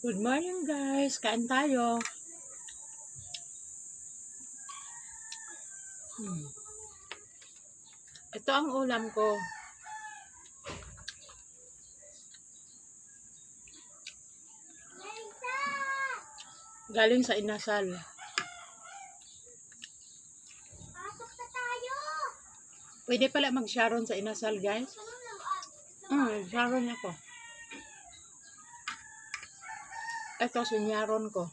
Good morning guys, kain tayo. Hmm. Ito ang ulam ko. Galing sa inasal. Pasok tayo! Pwede pala mag-sharon sa inasal guys. Hmm, sharon ako. Ito, sinyaron ko.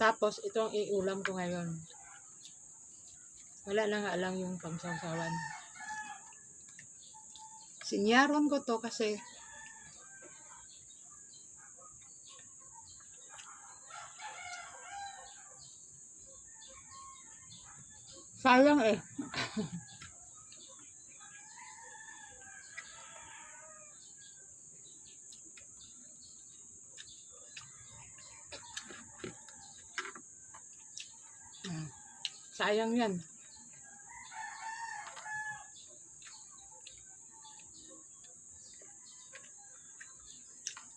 Tapos, ito ang iulam ko ngayon. Wala na nga lang yung pangsawsawan. Sinyaron ko to kasi sayang eh. Sayang yan.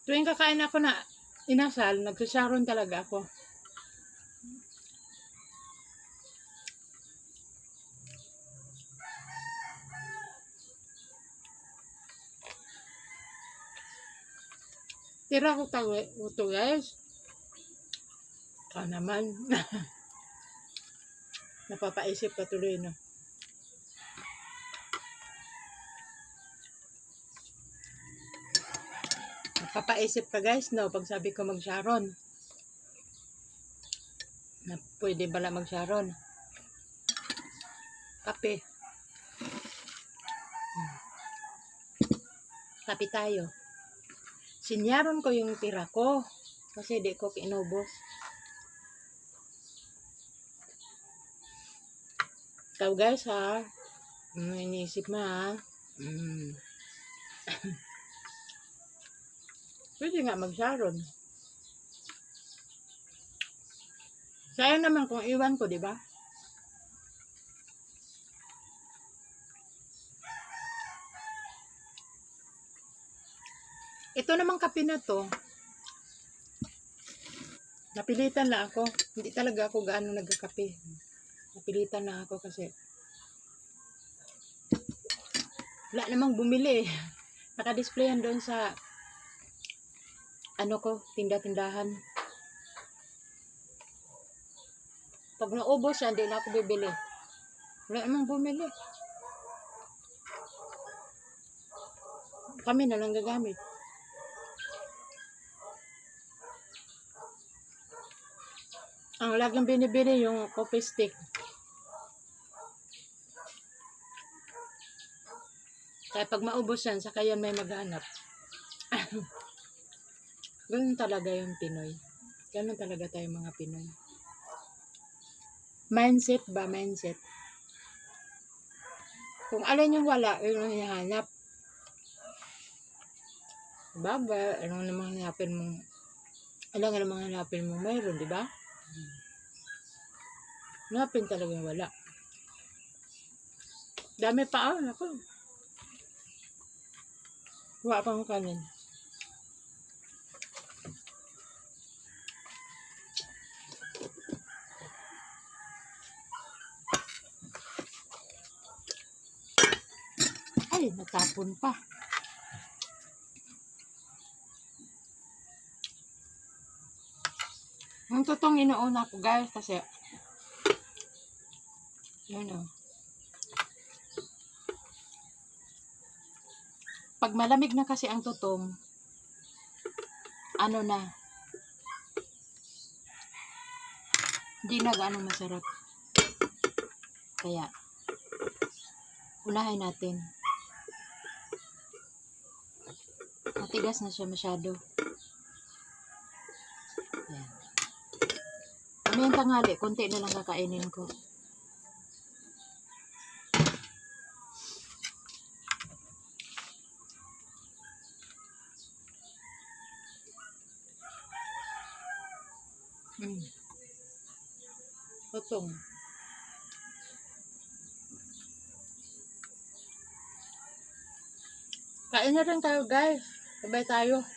Tuwing kakain ako na inasal, nagsasaron talaga ako. Tira ko ito guys. Ikaw naman. Napapaisip ka tuloy no. Napapaisip ka guys no pag sabi ko mag-sharon. Na pwede bala mag-sharon. Kape. Hmm. Kape tayo. Sinyaron ko yung tira ko. Kasi di ko kinubos. Ikaw guys ha. Mm, iniisip mo ha. Mm. Pwede nga mag-sharon. Sayang naman kung iwan ko, di ba? Ito namang kape na to. Napilitan na ako. Hindi talaga ako gaano nagkakape. Napilitan na ako kasi wala namang bumili. Naka-displayan doon sa ano ko, tinda-tindahan. Pag naubos yan, hindi na ako bibili. Wala namang bumili. Kami na lang gagamit. Ang laging binibili yung coffee stick. Kaya pag maubos yan, saka yan may maghanap. Ganun talaga yung Pinoy. Ganun talaga tayo mga Pinoy. Mindset ba? Mindset. Kung alin yung wala, yun ang hinahanap. Bagay, anong namang hanapin mong, alam nga namang hanapin mong mayroon, di ba? Hanapin talaga yung wala. Dami pa, ah, ako. Wala pang kanin. Ay, natapon pa. Ang totoong inuuna ko guys kasi yun o. Pag malamig na kasi ang tutong, ano na, hindi na gaano masarap. Kaya, unahin natin. Matigas na siya masyado. Mamayang tanghali, konti na lang kakainin ko. Mm. Tutong. Kain na rin tayo guys. Sabay tayo.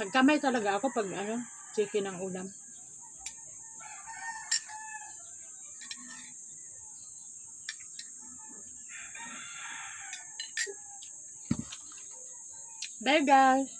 Nagkamay talaga ako pag ano, chicken ang ulam. Bye guys!